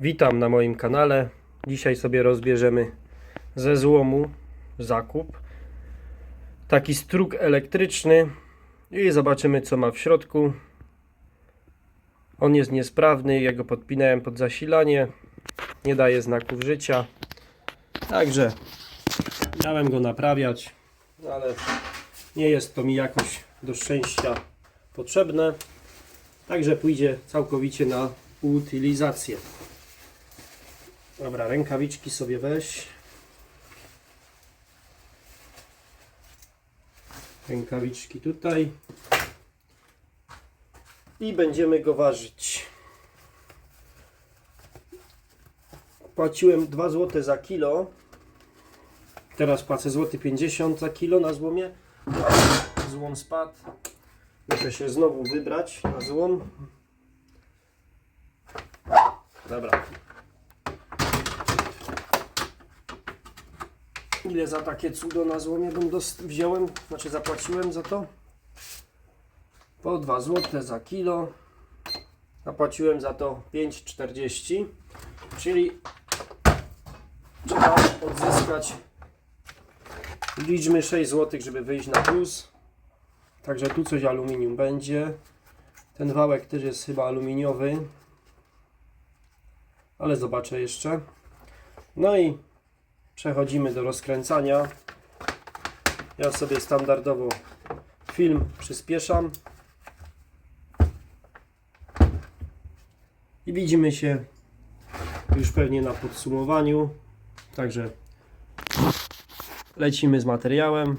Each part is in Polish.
Witam na moim kanale. Dzisiaj sobie rozbierzemy ze złomu zakup. Taki struk elektryczny i zobaczymy co ma w środku. On jest niesprawny, ja go podpinałem pod zasilanie. Nie daje znaków życia. Także miałem go naprawiać, ale nie jest to mi jakoś do szczęścia potrzebne. Także pójdzie całkowicie na utylizację. Dobra, rękawiczki sobie weź. Rękawiczki tutaj. I będziemy go ważyć. Płaciłem 2 zł za kilo. Teraz płacę złoty 50 za kilo na złomie. Złom spadł. Muszę się znowu wybrać na złom. Dobra. Ile za takie cudo na złomie bym wziąłem, znaczy zapłaciłem za to? Po 2 zł za kilo. Zapłaciłem za to 5,40. Czyli trzeba odzyskać liczmy 6 zł, żeby wyjść na plus. Także tu coś aluminium będzie. Ten wałek też jest chyba aluminiowy. Ale zobaczę jeszcze. No i przechodzimy do rozkręcania. Ja sobie standardowo film przyspieszam. I widzimy się już pewnie na podsumowaniu. Także lecimy z materiałem.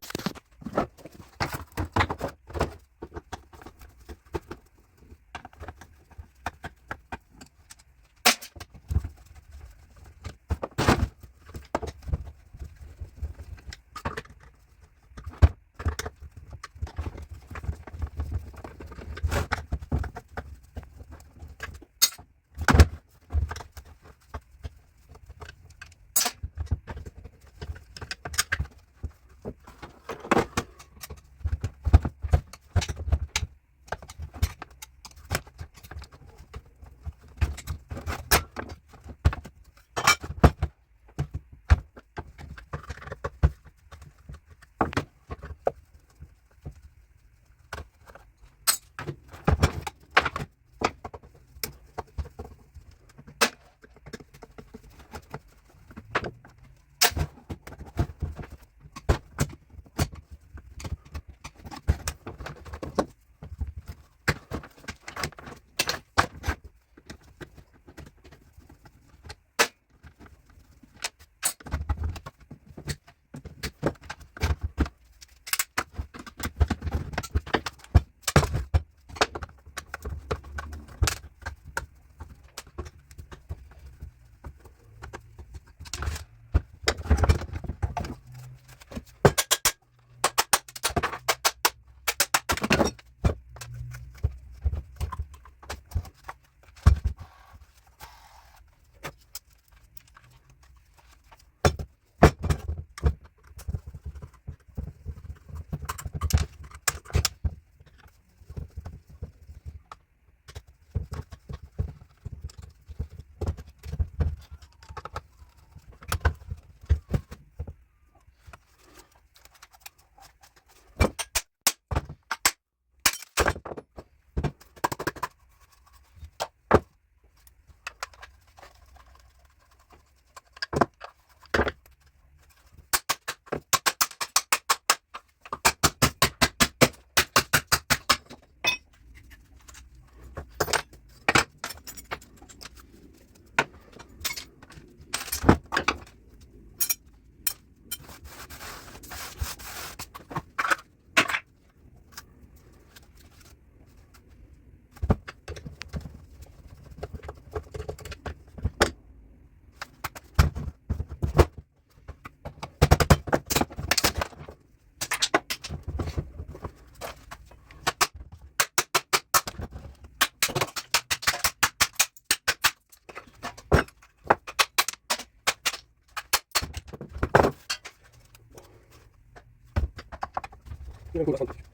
Nie wiem,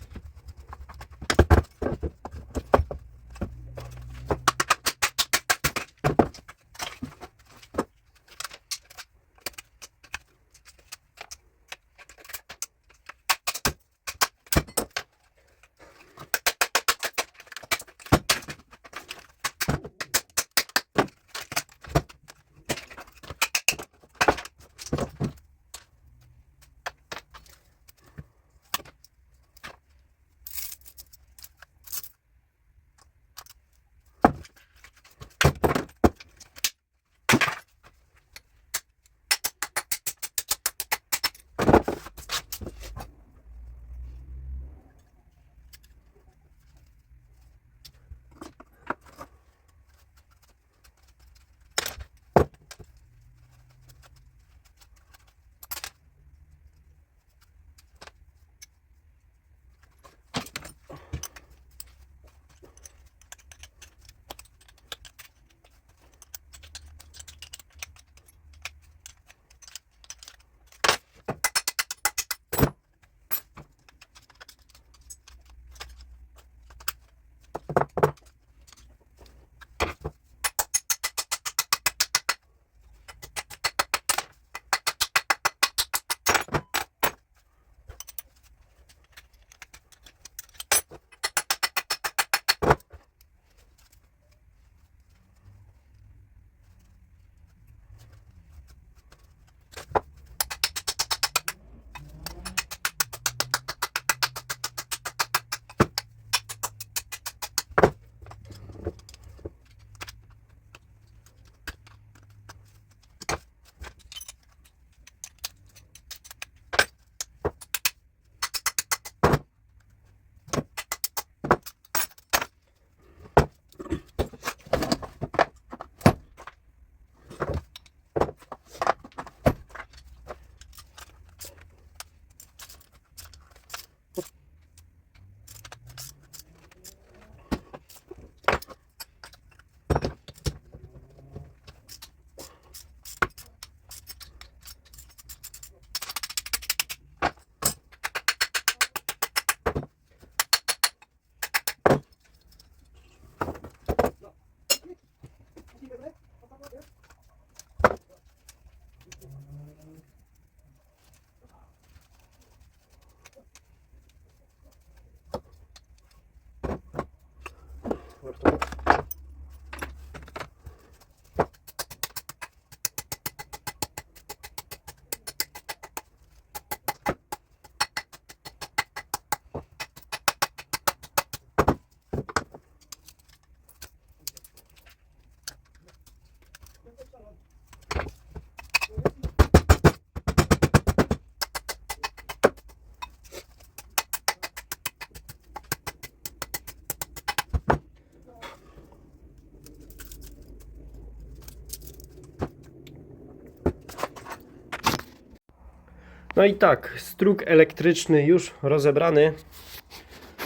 No i tak, struk elektryczny już rozebrany.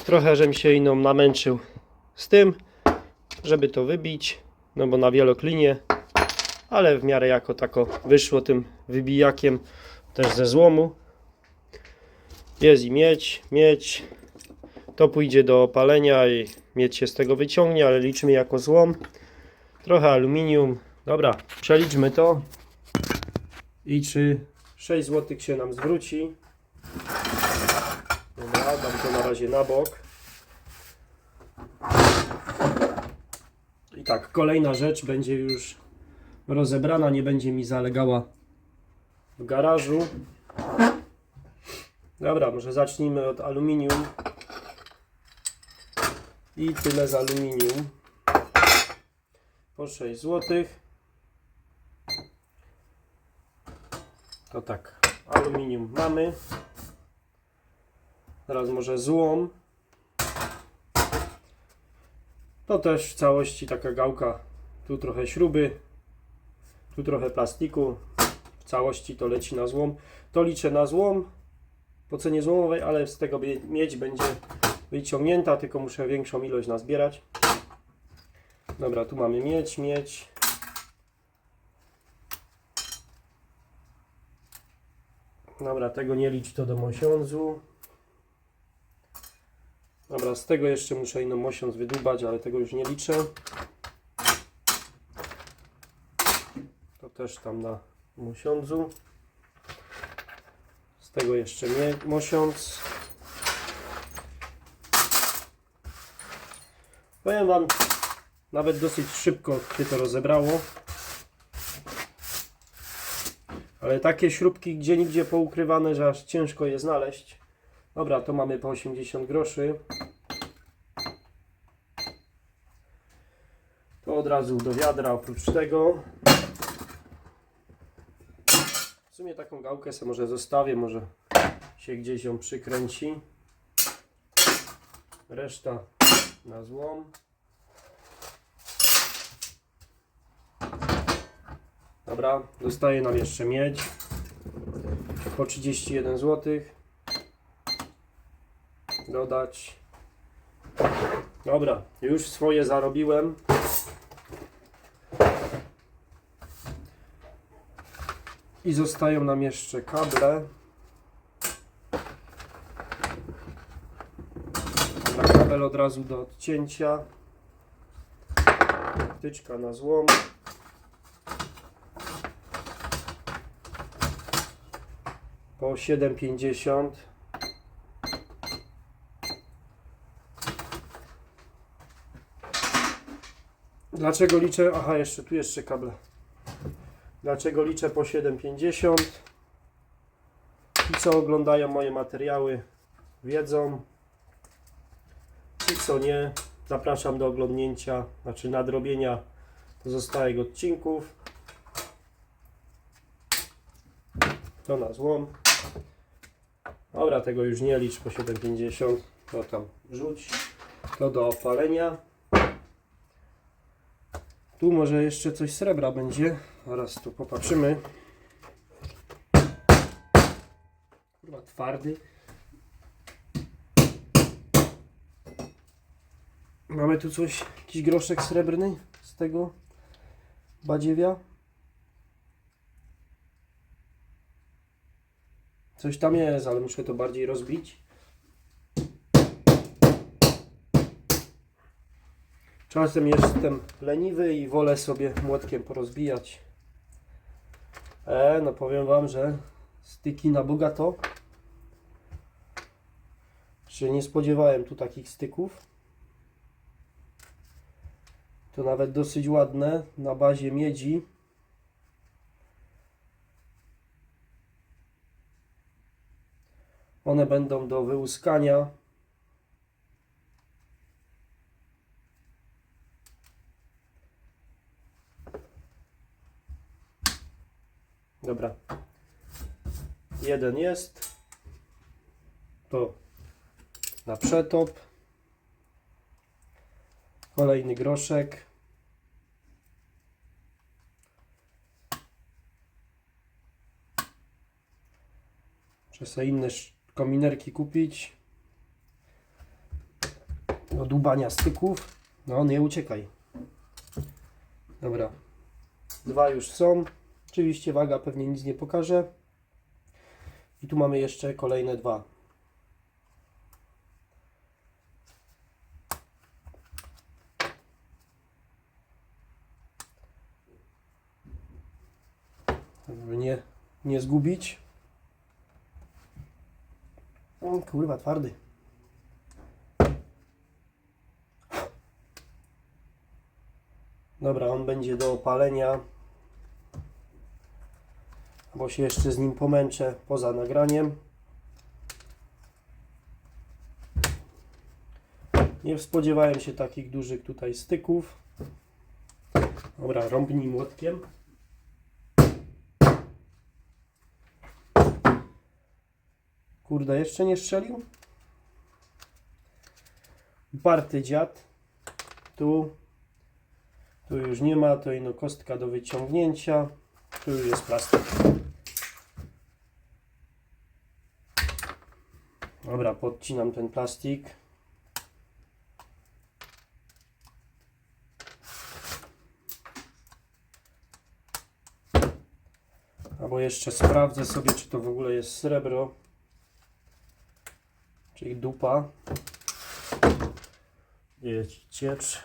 Trochę, żem się inną namęczył z tym, żeby to wybić, no bo na wieloklinie, ale w miarę jako tako wyszło tym wybijakiem też ze złomu. Jest i miedź, miedź. To pójdzie do opalenia i miedź się z tego wyciągnie, ale liczymy jako złom. Trochę aluminium. Dobra, przeliczmy to. I czy 6 zł się nam zwróci. Dobra, dam to na razie na bok. I tak, kolejna rzecz będzie już rozebrana, nie będzie mi zalegała w garażu. Dobra, może zacznijmy od aluminium. I tyle z aluminium. Po 6 zł. To tak, aluminium mamy. Teraz może złom. To też w całości taka gałka. Tu trochę śruby, tu trochę plastiku. W całości to leci na złom. To liczę na złom po cenie złomowej, ale z tego mie- miedź będzie wyciągnięta, tylko muszę większą ilość nazbierać. Dobra, tu mamy miedź, miedź. Dobra, tego nie licz to do mosiądzu. Dobra, z tego jeszcze muszę inną mosiądz wydubać, ale tego już nie liczę. To też tam na mosiądzu. Z tego jeszcze nie mosiąc. Powiem Wam, nawet dosyć szybko się to rozebrało. Ale takie śrubki gdzie nigdzie poukrywane, że aż ciężko je znaleźć. Dobra, to mamy po 80 groszy. To od razu do wiadra oprócz tego. W sumie taką gałkę sobie może zostawię, może się gdzieś ją przykręci. Reszta na złom. Dobra, zostaje nam jeszcze miedź po 31 zł. Dodać. Dobra, już swoje zarobiłem. I zostają nam jeszcze kable. Kabel od razu do odcięcia. Wtyczka na złom. Po 7,50. Dlaczego liczę? Aha, jeszcze tu jeszcze kable. Dlaczego liczę po 7,50? Ci, co oglądają moje materiały, wiedzą. Ci, co nie, zapraszam do oglądnięcia, znaczy nadrobienia pozostałych odcinków. To na złom. Dobra, tego już nie licz po 7,50. To tam rzuć. To do opalenia. Tu może jeszcze coś srebra będzie. Zaraz tu popatrzymy. Kurwa, twardy. Mamy tu coś, jakiś groszek srebrny z tego badziewia. Coś tam jest, ale muszę to bardziej rozbić. Czasem jestem leniwy i wolę sobie młotkiem porozbijać. E, no powiem Wam, że styki na bogato. Się nie spodziewałem tu takich styków. To nawet dosyć ładne na bazie miedzi. One będą do wyłuskania. Dobra. Jeden jest. To na przetop. Kolejny groszek. Sobie inne kominerki kupić. Do dłubania styków. No nie uciekaj. Dobra. Dwa już są. Oczywiście waga pewnie nic nie pokaże. I tu mamy jeszcze kolejne dwa. Żeby nie, nie zgubić. O, kurwa, twardy. Dobra, on będzie do opalenia. Bo się jeszcze z nim pomęczę poza nagraniem. Nie spodziewałem się takich dużych tutaj styków. Dobra, rąbnij młotkiem. Kurde, jeszcze nie strzelił? Uparty dziad. Tu. Tu już nie ma, to ino kostka do wyciągnięcia. Tu już jest plastik. Dobra, podcinam ten plastik. Albo jeszcze sprawdzę sobie, czy to w ogóle jest srebro. Czyli dupa. Jest ciecz.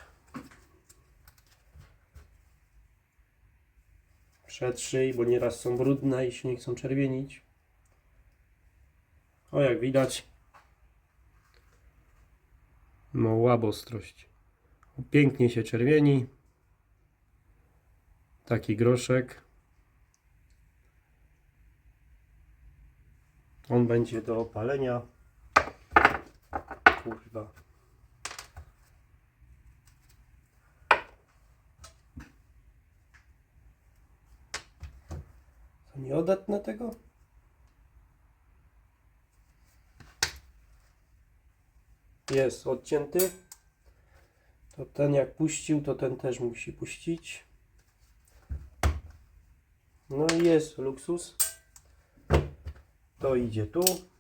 Przetrzyj, bo nieraz są brudne i się nie chcą czerwienić. O, jak widać. No, łabostrość. Pięknie się czerwieni. Taki groszek. On będzie do opalenia. Kurwa. Co, nie odetnę tego? Jest odcięty. To ten jak puścił, to ten też musi puścić. No i jest luksus. To idzie tu.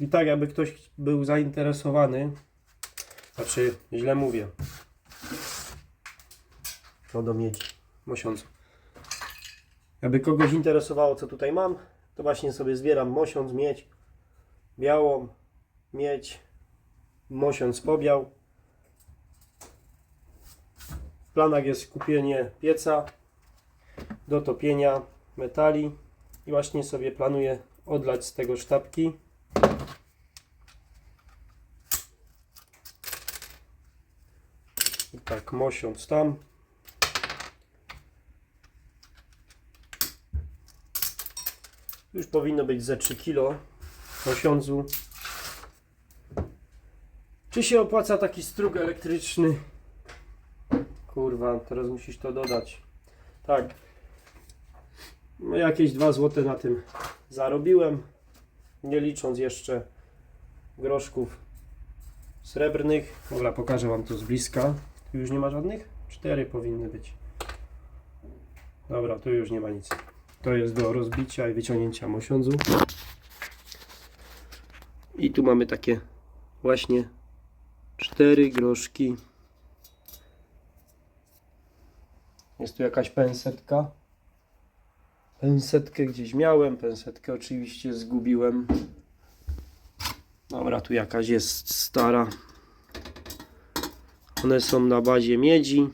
I tak, jakby ktoś był zainteresowany, znaczy źle mówię, no do miedzi, mosiądzu. Jakby kogoś interesowało, co tutaj mam, to właśnie sobie zbieram mosiądz, miedź, białą, miedź, mosiądz pobiał. W planach jest kupienie pieca do topienia metali i właśnie sobie planuję odlać z tego sztabki. I tak, mosiąc tam. Już powinno być ze 3 kg mosiądzu. Czy się opłaca taki strug elektryczny? Kurwa, teraz musisz to dodać. Tak. No jakieś 2 zł na tym zarobiłem. Nie licząc jeszcze groszków srebrnych. Dobra, pokażę Wam to z bliska. Tu już nie ma żadnych? Cztery powinny być. Dobra, tu już nie ma nic. To jest do rozbicia i wyciągnięcia mosiądzu. I tu mamy takie właśnie cztery groszki. Jest tu jakaś pensetka. Pensetkę gdzieś miałem, pensetkę oczywiście zgubiłem. Dobra, tu jakaś jest stara. One są na bazie miedzi.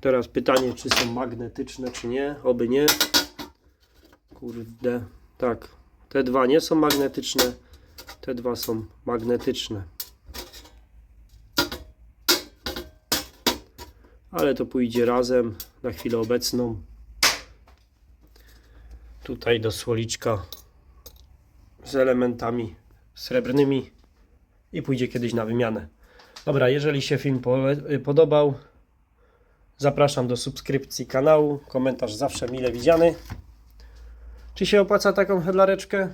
Teraz pytanie, czy są magnetyczne, czy nie. Oby nie. Kurde. Tak. Te dwa nie są magnetyczne. Te dwa są magnetyczne. Ale to pójdzie razem na chwilę obecną. Tutaj do słoliczka z elementami srebrnymi i pójdzie kiedyś na wymianę. Dobra, jeżeli się film pole- podobał, zapraszam do subskrypcji kanału. Komentarz zawsze mile widziany. Czy się opłaca taką heblareczkę?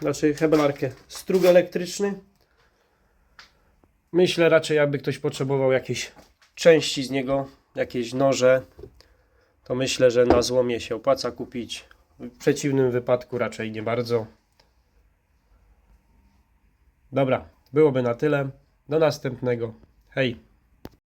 Znaczy heblarkę. Strug elektryczny. Myślę raczej, jakby ktoś potrzebował jakieś części z niego, jakieś noże, to myślę, że na złomie się opłaca kupić. W przeciwnym wypadku raczej nie bardzo. Dobra, byłoby na tyle. Do następnego. Hej.